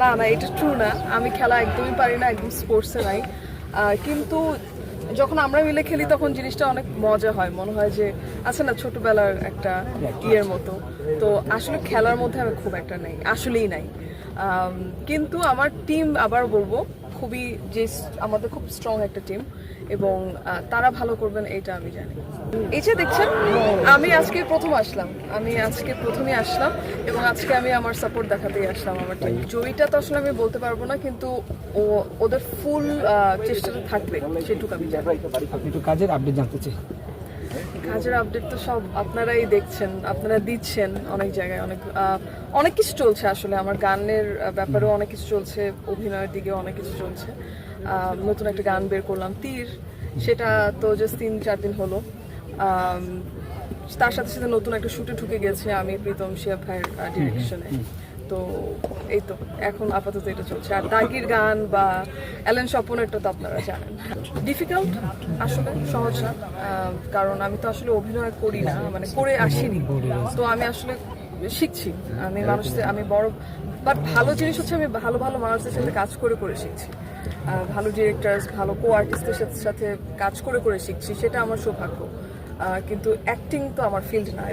না না, এটা ট্রু না। আমি খেলা একদমই পারি না, একদম স্পোর্টসে নাই। কিন্তু যখন আমরা মিলে খেলি, তখন জিনিসটা অনেক মজা হয়। মনে হয় যে, আছে না, ছোটবেলার একটা ইয়ের মতো। তো আসলে খেলার মধ্যে আমি খুব একটা নেই, আসলেই নাই। কিন্তু আমার টিম আবার বলব খুবই যে আমাদের খুব স্ট্রং একটা টিম এবং তারা ভালো করবেন এটা আমি জানি। এই যে দেখছেন, আমি আজকে প্রথম আসলাম। আমি আজকে প্রথমে আসলাম এবং আজকে আমি আমার সাপোর্ট দেখাতেই আসলাম আমার টিম জয়ীটা তো আসলে আমি বলতে পারব না, কিন্তু ও, ওদের ফুল চেষ্টাটা থাকবে সেটুকু আমি জানি। কাজের আপডেট জানতে চাই। কাজের আপডেট তো সব আপনারাই দেখছেন আপনারা দিচ্ছেন অনেক জায়গায় অনেক অনেক কিছু চলছে আসলে। আমার গানের ব্যাপারেও অনেক কিছু চলছে অভিনয়ের দিকে অনেক কিছু চলছে। নতুন একটা গান বের করলাম তীর। সেটা তো জাস্ট তিন চার দিন হলো। তার সাথে সাথে নতুন একটা শুটে ঢুকে গেছে আমি প্রীতম শিয়া ভাইয়ের ডিরেকশনে তো এই তো, এখন আপাতত এটা চলছে। আর দাগির গান বা অ্যালেন স্বপনেরটা তো আপনারা জানেন। ডিফিকাল্ট আসলে সহজ না। কারণ আমি তো আসলে অভিনয় করি না মানে করে আসিনি। তো আমি আসলে শিখছি। আমি মানুষদের, আমি বড় বাট ভালো জিনিস হচ্ছে আমি ভালো ভালো মানুষদের সাথে কাজ করে করে শিখছি। ভালো ডিরেক্টরস ভালো কো আর্টিস্টের সাথে সাথে কাজ করে করে শিখছি, সেটা আমার সৌভাগ্য। কিন্তু অ্যাক্টিং তো আমার ফিল্ড না।